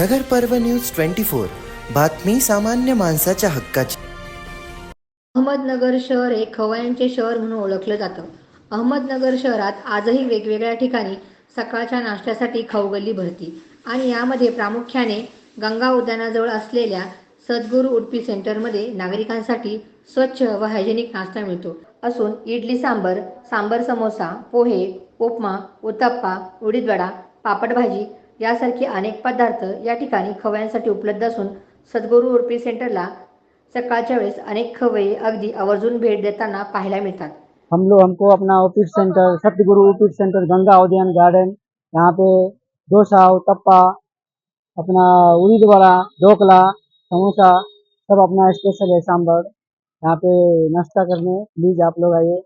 नगर पर्व news twenty four. बातमी सामान्य माणसाच्या हक्काची. अहमदनगर शहर हे खवयांचे शहर म्हणून ओळखलं जातं. अहमदनगर शहरात आजही वेगवेगळ्या ठिकाणी सकाळच्या नाश्त्यासाठी खाऊगल्ली भरती आणि यामध्ये प्रामुख्याने गंगा उद्यानाजवळ असलेल्या सद्गुरू उडपी सेंटरमध्ये नागरिकांसाठी स्वच्छ व हायजेनिक नाश्ता मिळतो. असून इडली सांबर सांबर समोसा पोहे उपमा उत्तप्पा उडीदवडा पापड भाजी यासारखे अनेक पदार्थ या ठिकाणी खवयांसाठी उपलब्ध असून सद्गुरू उर्पी सेंटरला सकाळच्या वेळेस अनेक खवय्ये अगदी आवर्जून भेट देताना पाहायला मिळतात. हम लोग हमको अपना ऑफिस सेंटर सतगुरु उपीट सेंटर गंगा उद्यान गार्डन यहाँ पे डोसा उत्तप्पा अपना उड़ीद वड़ा ढोकला समोसा सब अपना स्पेशल है सांभर। यहाँ पे नाश्ता करने प्लीज आप लोग आइए।